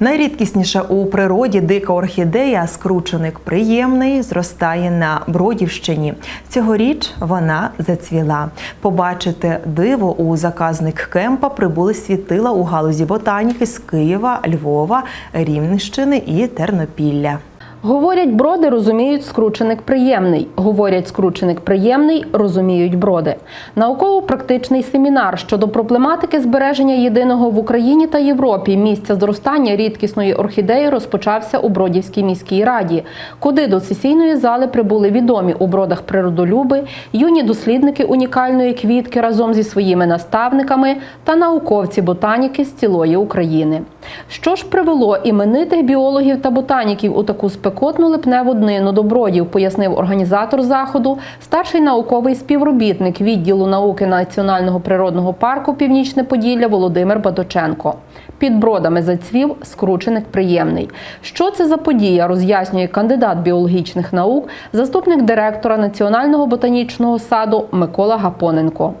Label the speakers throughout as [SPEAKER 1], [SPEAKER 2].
[SPEAKER 1] Найрідкісніша у природі дика орхідея скрученик приємний зростає на Бродівщині. Цьогоріч вона зацвіла. Побачити диво у заказник кемпа прибули світила у галузі ботаніки з Києва, Львова, Рівненщини і Тернопілля.
[SPEAKER 2] Говорять, броди розуміють скрученик приємний. Говорять, скрученик приємний, розуміють броди. Науково-практичний семінар щодо проблематики збереження єдиного в Україні та Європі місця зростання рідкісної орхідеї розпочався у Бродівській міській раді, куди до сесійної зали прибули відомі у бродах природолюби, юні дослідники унікальної квітки разом зі своїми наставниками та науковці ботаніки з цілої України. Що ж привело іменитих біологів та ботаніків у таку спекотну липневу днину до бродів, пояснив організатор заходу, старший науковий співробітник відділу науки Національного природного парку Північне Поділля Володимир Баточенко. Під бродами зацвів скрученик приємний. Що це за подія, роз'яснює кандидат біологічних наук, заступник директора Національного ботанічного саду Микола Гапоненко.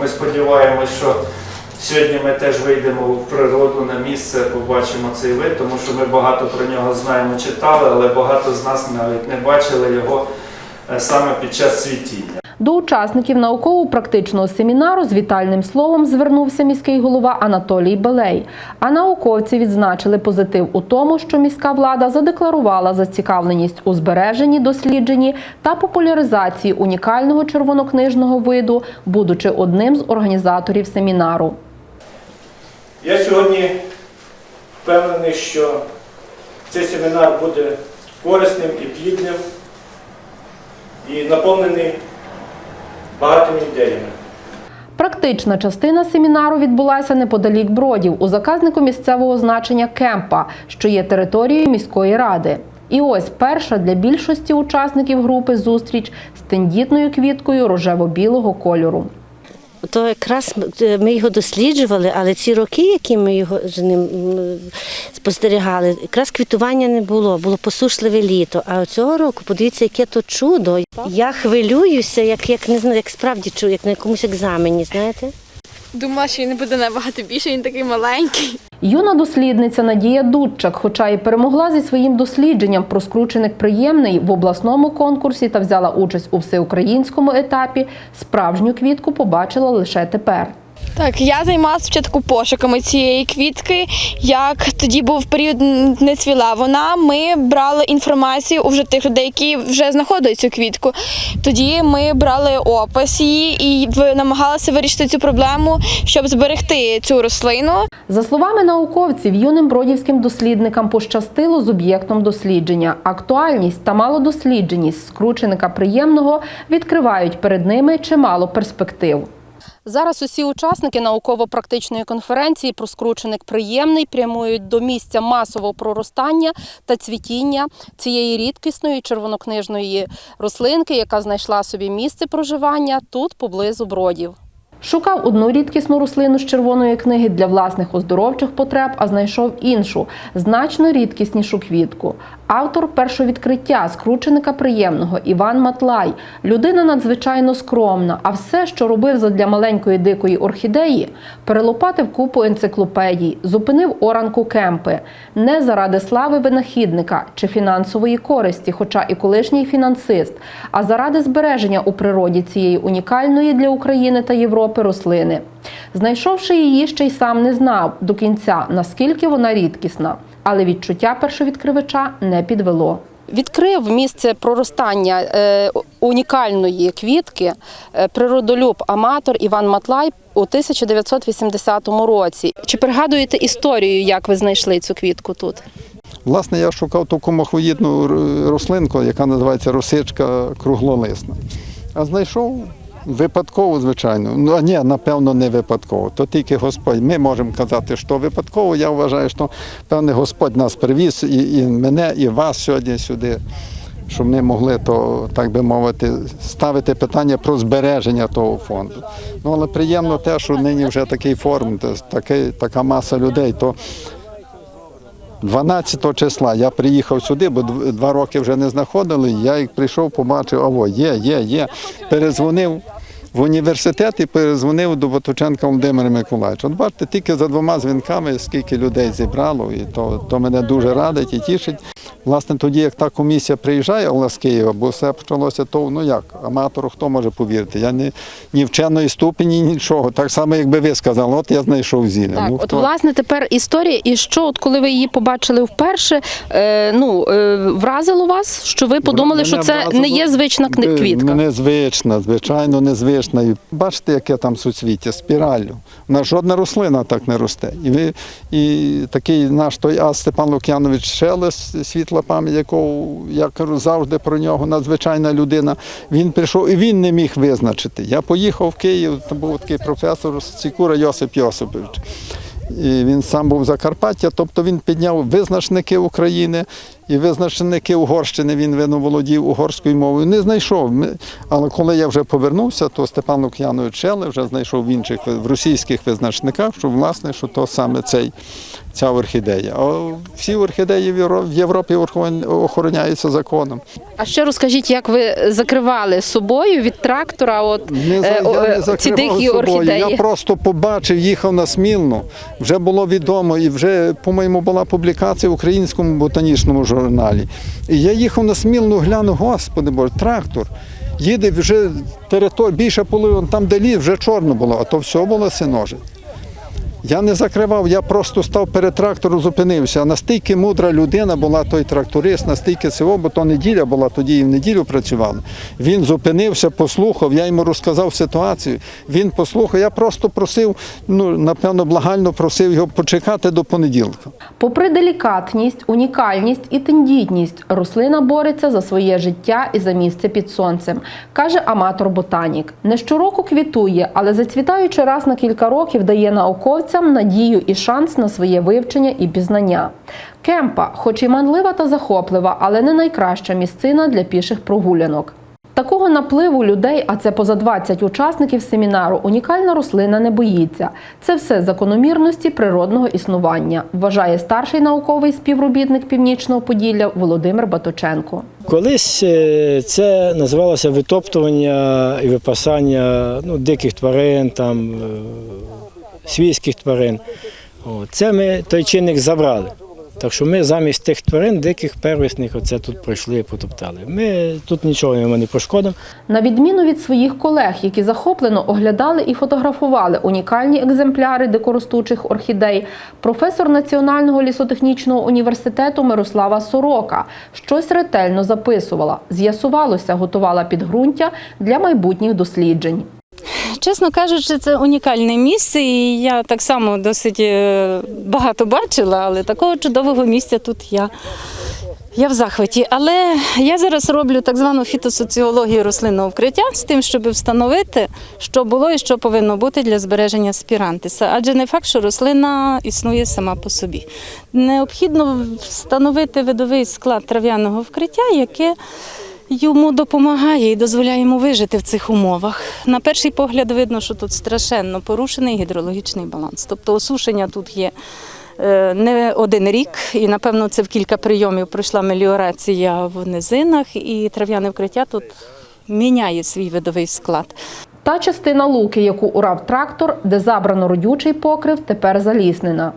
[SPEAKER 3] Ми сподіваємось, що сьогодні ми теж вийдемо в природу на місце, побачимо цей вид, тому що ми багато про нього знаємо, читали, але багато з нас навіть не бачили його е, саме під час цвітіння.
[SPEAKER 2] До учасників науково-практичного семінару з вітальним словом звернувся міський голова Анатолій Белей. А науковці відзначили позитив у тому, що міська влада задекларувала зацікавленість у збереженні, дослідженні та популяризації унікального червонокнижного виду, будучи одним з організаторів семінару.
[SPEAKER 4] Я сьогодні впевнений, що цей семінар буде корисним і плідним і наповнений багатими ідеями.
[SPEAKER 2] Практична частина семінару відбулася неподалік бродів у заказнику місцевого значення Кемпа, що є територією міської ради. І ось перша для більшості учасників групи зустріч з тендітною квіткою рожево-білого кольору.
[SPEAKER 5] То якраз ми його досліджували, але ці роки, які ми його з ним спостерігали, якраз квітування не було, було посушливе літо. А цього року, подивіться, яке то чудо. Я хвилююся, як, як не знаю, як справді чую, як на якомусь екзамені, знаєте?
[SPEAKER 6] Думала, що він буде набагато більше, він такий маленький.
[SPEAKER 2] Юна дослідниця Надія Дудчак, хоча й перемогла зі своїм дослідженням про скрученик приємний в обласному конкурсі та взяла участь у всеукраїнському етапі, справжню квітку побачила лише тепер.
[SPEAKER 6] Так, я займалася спочатку пошуками цієї квітки. Як тоді був період не цвіла вона, ми брали інформацію у вже тих людей, які вже знаходили цю квітку. Тоді ми брали опис її і намагалися вирішити цю проблему, щоб зберегти цю рослину.
[SPEAKER 2] За словами науковців, юним бродівським дослідникам пощастило з об'єктом дослідження. Актуальність та малодослідженість скрученика приємного відкривають перед ними чимало перспектив. Зараз усі учасники науково-практичної конференції про скрученик приємний прямують до місця масового проростання та цвітіння цієї рідкісної червонокнижної рослинки, яка знайшла собі місце проживання тут поблизу бродів. Шукав одну рідкісну рослину з червоної книги для власних оздоровчих потреб, а знайшов іншу, значно рідкіснішу квітку. Автор першовідкриття скрученика приємного Іван Матлай. Людина надзвичайно скромна, а все, що робив задля маленької дикої орхідеї, перелопатив купу енциклопедій, зупинив оранку кемпи. Не заради слави винахідника чи фінансової користі, хоча і колишній фінансист, а заради збереження у природі цієї унікальної для України та Європи рослини. Знайшовши її, ще й сам не знав до кінця, наскільки вона рідкісна, але відчуття першовідкривача не підвело. Відкрив місце проростання е, унікальної квітки е, природолюб аматор Іван Матлай у 1980 році. Чи пригадуєте історію, як ви знайшли цю квітку тут?
[SPEAKER 7] Власне, я шукав таку махоїдну р- рослинку, яка називається росичка круглолисна. А знайшов випадково, звичайно. Ну, ні, напевно, не випадково. То тільки Господь. Ми можемо казати, що випадково. Я вважаю, що певне Господь нас привіз і, і мене, і вас сьогодні сюди. Щоб ми могли то, так би мовити, ставити питання про збереження того фонду. Ну але приємно те, що нині вже такий форум, такий, така маса людей. То 12 числа я приїхав сюди, бо дв- два роки вже не знаходили. Я як прийшов, побачив, аво, є, є, є. Перезвонив в університет і перезвонив до Батученка Володимира Миколаївича. От бачите, тільки за двома дзвінками скільки людей зібрало, і то, то мене дуже радить і тішить. Власне, тоді, як та комісія приїжджає Олег з Києва, бо все почалося, то ну як, аматору хто може повірити? Я не ні вченої ступені, нічого. Так само, якби ви сказали, от я знайшов зілля.
[SPEAKER 2] Так,
[SPEAKER 7] ну,
[SPEAKER 2] от
[SPEAKER 7] хто?
[SPEAKER 2] власне тепер історія, і що, от коли ви її побачили вперше, е, ну е, вразило вас, що ви подумали,
[SPEAKER 7] Мене
[SPEAKER 2] що це
[SPEAKER 7] вразило.
[SPEAKER 2] не є звична кни- квітка?
[SPEAKER 7] Незвична, звичайно, незвична. І бачите, яке там суцвіття, спіраллю. У нас жодна рослина так не росте. І, ви, і такий наш той ас Степан Лук'янович Шелес, світла пам'ять, якого я кажу завжди про нього, надзвичайна людина. Він прийшов і він не міг визначити. Я поїхав в Київ, там був такий професор Сікура Йосип Йосипович. І він сам був Закарпаття, тобто він підняв визначники України і визначники Угорщини. Він видно володів угорською мовою. Не знайшов. Але коли я вже повернувся, то Степан Лук'янович Шеле вже знайшов в інших в російських визначниках, що власне, що то саме цей, ця орхідея. А всі орхідеї в Європі охорон- охороняються законом.
[SPEAKER 2] А ще розкажіть, як ви закривали собою від трактора? От
[SPEAKER 7] Не,
[SPEAKER 2] е, о,
[SPEAKER 7] я не
[SPEAKER 2] ці
[SPEAKER 7] собою.
[SPEAKER 2] орхідеї?
[SPEAKER 7] Я просто побачив, їхав на Смілну. Вже було відомо, і вже, по-моєму, була публікація в українському ботанічному журналі. І я їхав на Смілну, гляну, господи Боже, трактор. Їде вже територія, більше половини, там де ліс, вже чорно було, а то все було синоже. Я не закривав, я просто став перед трактором, зупинився. Настільки мудра людина була той тракторист, настільки цього, бо то неділя була, тоді і в неділю працювали. Він зупинився, послухав, я йому розказав ситуацію. Він послухав. Я просто просив, ну напевно, благально просив його почекати до понеділка.
[SPEAKER 2] Попри делікатність, унікальність і тендітність, рослина бореться за своє життя і за місце під сонцем, каже аматор-ботанік. Не щороку квітує, але зацвітаючи раз на кілька років, дає науковцям надію і шанс на своє вивчення і пізнання. Кемпа, хоч і манлива та захоплива, але не найкраща місцина для піших прогулянок. Такого напливу людей, а це поза 20 учасників семінару, унікальна рослина не боїться. Це все закономірності природного існування, вважає старший науковий співробітник Північного Поділля Володимир Баточенко.
[SPEAKER 8] Колись е, це називалося витоптування і випасання ну, диких тварин, там, е, свійських тварин. Це ми той чинник забрали. Так що ми замість тих тварин, диких первісних, оце тут пройшли і потоптали. Ми тут нічого йому не пошкодимо.
[SPEAKER 2] На відміну від своїх колег, які захоплено оглядали і фотографували унікальні екземпляри дикоростучих орхідей, професор Національного лісотехнічного університету Мирослава Сорока щось ретельно записувала. З'ясувалося, готувала підґрунтя для майбутніх досліджень.
[SPEAKER 9] Чесно кажучи, це унікальне місце, і я так само досить е, багато бачила, але такого чудового місця тут я. Я в захваті, але я зараз роблю так звану фітосоціологію рослинного вкриття з тим, щоб встановити, що було і що повинно бути для збереження спірантиса. Адже не факт, що рослина існує сама по собі. Необхідно встановити видовий склад трав'яного вкриття, яке йому допомагає і дозволяє йому вижити в цих умовах. На перший погляд видно, що тут страшенно порушений гідрологічний баланс. Тобто осушення тут є е, не один рік, і напевно це в кілька прийомів пройшла меліорація в низинах, і трав'яне вкриття тут міняє свій видовий склад.
[SPEAKER 2] Та частина луки, яку урав трактор, де забрано родючий покрив, тепер заліснена.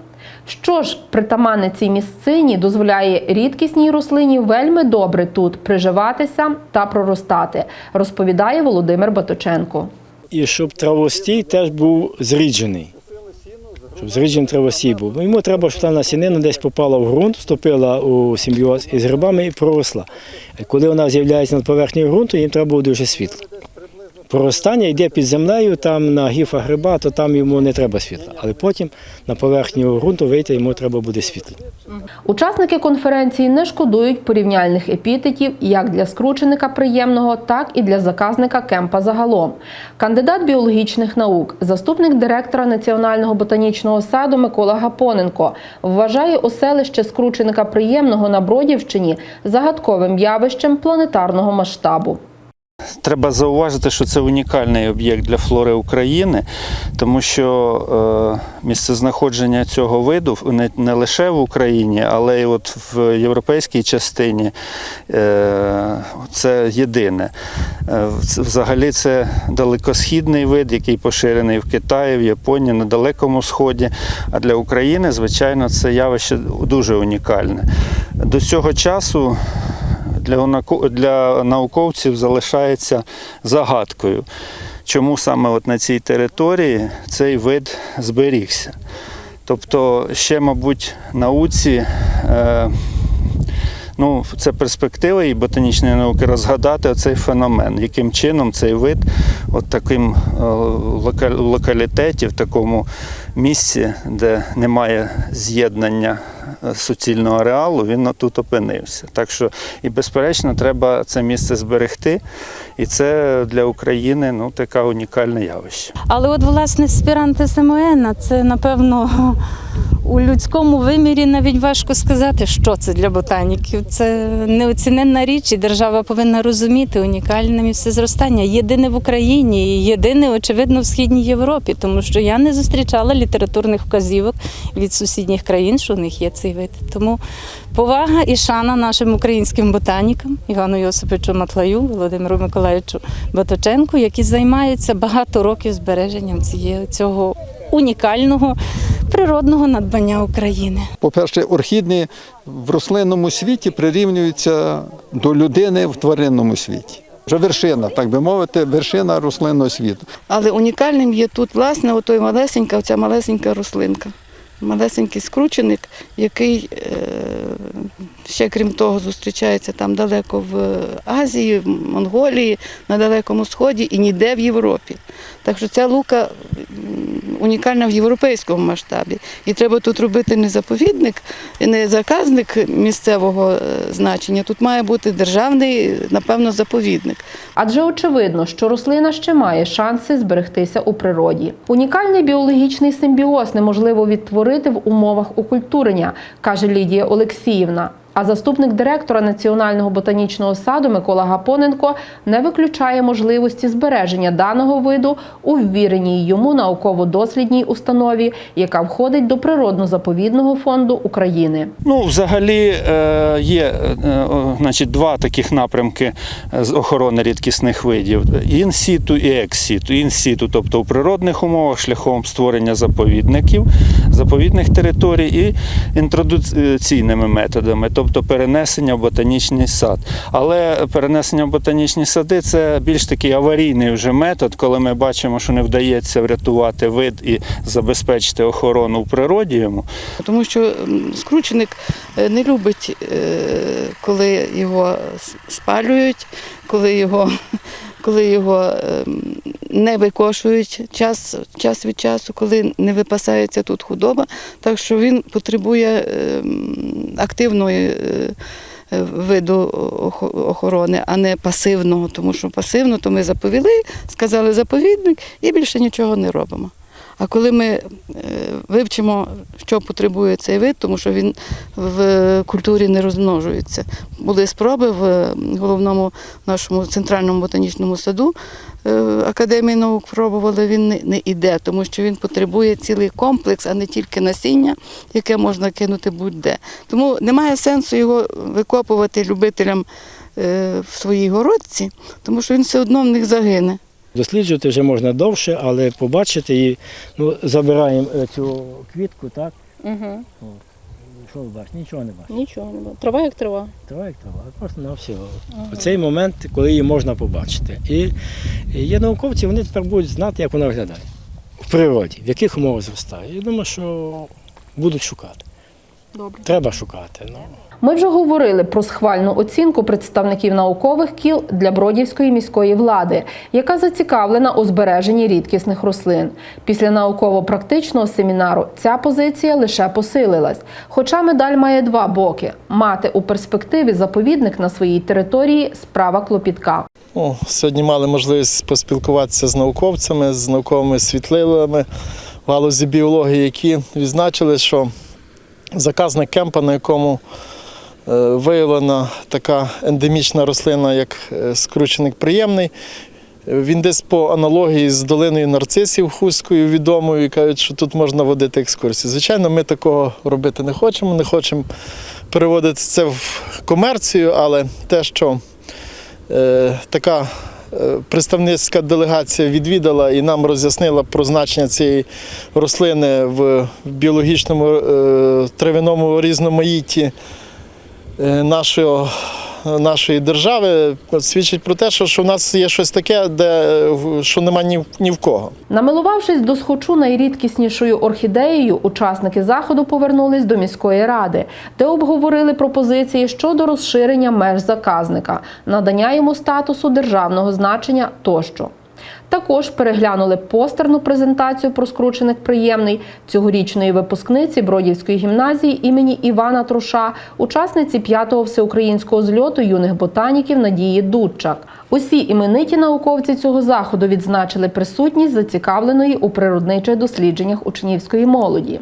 [SPEAKER 2] Що ж притаманне цій місцині дозволяє рідкісній рослині вельми добре тут приживатися та проростати, розповідає Володимир Баточенко.
[SPEAKER 8] І щоб травостій теж був зріджений. Щоб зріджений травостій був. Йому треба, щоб та насінина десь попала в ґрунт, вступила у симбіоз із грибами і проросла. Коли вона з'являється над поверхнею ґрунту, їм треба було дуже світло. Проростання йде під землею, там на гіфа гриба, то там йому не треба світла. Але потім на поверхню ґрунту вийти йому треба буде світло.
[SPEAKER 2] Учасники конференції не шкодують порівняльних епітетів як для скрученика приємного, так і для заказника кемпа загалом. Кандидат біологічних наук, заступник директора Національного ботанічного саду Микола Гапоненко вважає оселище скрученика приємного на Бродівщині загадковим явищем планетарного масштабу.
[SPEAKER 3] Треба зауважити, що це унікальний об'єкт для флори України, тому що е, місцезнаходження цього виду не, лише в Україні, але й от в європейській частині е, це єдине. Е, взагалі це далекосхідний вид, який поширений в Китаї, в Японії, на Далекому Сході. А для України, звичайно, це явище дуже унікальне. До цього часу для, для науковців залишається загадкою, чому саме от на цій території цей вид зберігся. Тобто, ще, мабуть, науці. Е, Ну, це перспектива і ботанічної науки розгадати цей феномен, яким чином цей вид, от таким е, локалітеті, в такому місці, де немає з'єднання суцільного ареалу, він тут опинився. Так що, і безперечно, треба це місце зберегти. І це для України ну, таке унікальне явище.
[SPEAKER 9] Але от власне спіранти Самоена, це напевно у людському вимірі навіть важко сказати, що це для ботаніків. Це неоціненна річ, і держава повинна розуміти унікальне місце зростання. Єдине в Україні, і єдине, очевидно, в східній Європі, тому що я не зустрічала літературних вказівок від сусідніх країн, що у них є цей вид. Тому повага і шана нашим українським ботанікам Івану Йосиповичу Матлаю, Володимиру Миколаївичу Баточенку, які займаються багато років збереженням цього унікального природного надбання України.
[SPEAKER 7] По-перше, орхідні в рослинному світі прирівнюються до людини в тваринному світі. Вже вершина, так би мовити, вершина рослинного світу.
[SPEAKER 10] Але унікальним є тут, власне, отой малесенька, оця малесенька рослинка. Малесенький скрученик, який е, ще крім того зустрічається там далеко в Азії, в Монголії, на Далекому Сході і ніде в Європі. Так що ця лука унікальна в європейському масштабі. І треба тут робити не заповідник, не заказник місцевого е, значення. Тут має бути державний, напевно, заповідник.
[SPEAKER 2] Адже очевидно, що рослина ще має шанси зберегтися у природі. Унікальний біологічний симбіоз неможливо відтворити в умовах окультурення, каже Лідія Олексіївна. А заступник директора Національного ботанічного саду Микола Гапоненко не виключає можливості збереження даного виду у ввіреній йому науково-дослідній установі, яка входить до природно-заповідного фонду України.
[SPEAKER 3] Ну, взагалі е, є е, значить, два таких напрямки е, з охорони рідкісних видів: інсіту і ексіту. Інсіту, тобто у природних умовах, шляхом створення заповідників, заповідних територій, і інтродуційними методами, тобто перенесення в ботанічний сад. Але перенесення в ботанічні сади це більш такий аварійний вже метод, коли ми бачимо, що не вдається врятувати вид і забезпечити охорону в природі йому.
[SPEAKER 10] Тому що скрученик е, не любить, е, коли його спалюють, коли його, коли його ем, не викошують час, час від часу, коли не випасається тут худоба. Так що він потребує ем, активної. е, е, Виду охо- охорони, а не пасивного, тому що пасивно, то ми заповіли, сказали заповідник і більше нічого не робимо. А коли ми е, вивчимо, що потребує цей вид, тому що він в культурі не розмножується. Були спроби в головному нашому центральному ботанічному саду е, Академії наук пробували, він не, іде, тому що він потребує цілий комплекс, а не тільки насіння, яке можна кинути будь-де. Тому немає сенсу його викопувати любителям е, в своїй городці, тому що він все одно в них загине.
[SPEAKER 8] Досліджувати вже можна довше, але побачити її, ну, забираємо е, цю квітку, так?
[SPEAKER 11] Угу.
[SPEAKER 8] Що ви бачите? Нічого не бачите.
[SPEAKER 11] Нічого не було. Трава як трава.
[SPEAKER 8] Трава як трава, просто на всього. У цей момент, коли її можна побачити. І і є науковці, вони тепер будуть знати, як вона виглядає в природі, в яких умовах зростає. Я думаю, що будуть шукати.
[SPEAKER 11] Добре.
[SPEAKER 8] Треба шукати. Ну.
[SPEAKER 2] Ми вже говорили про схвальну оцінку представників наукових кіл для Бродівської міської влади, яка зацікавлена у збереженні рідкісних рослин. Після науково-практичного семінару ця позиція лише посилилась. Хоча медаль має два боки: мати у перспективі заповідник на своїй території справа клопітка.
[SPEAKER 12] Сьогодні мали можливість поспілкуватися з науковцями, з науковими світливими галузі біології, які відзначили, що заказник кемпа, на якому виявлена така ендемічна рослина, як е, скрученик приємний. Він десь по аналогії з долиною нарцисів хустською відомою, і кажуть, що тут можна водити екскурсії. Звичайно, ми такого робити не хочемо, не хочемо переводити це в комерцію, але те, що е, така е, представницька делегація відвідала і нам роз'яснила про значення цієї рослини в біологічному е, травяному різноманітті е, нашого нашої держави свідчить про те, що, що в нас є щось таке, де е, що нема ні, ні в кого.
[SPEAKER 2] Намилувавшись до схочу найрідкіснішою орхідеєю, учасники заходу повернулись до міської ради, де обговорили пропозиції щодо розширення меж заказника, надання йому статусу державного значення тощо. Також переглянули постерну презентацію про скручених приємний цьогорічної випускниці Бродівської гімназії імені Івана Труша, учасниці п'ятого всеукраїнського зльоту юних ботаніків Надії Дудчак. Усі імениті науковці цього заходу відзначили присутність зацікавленої у природничих дослідженнях учнівської молоді.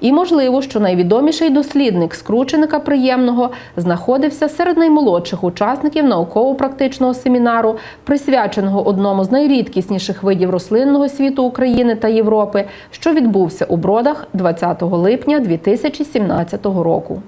[SPEAKER 2] І можливо, що найвідоміший дослідник скрученика приємного знаходився серед наймолодших учасників науково-практичного семінару, присвяченого одному з найрідкісніших видів рослинного світу України та Європи, що відбувся у Бродах 20 липня 2017 року.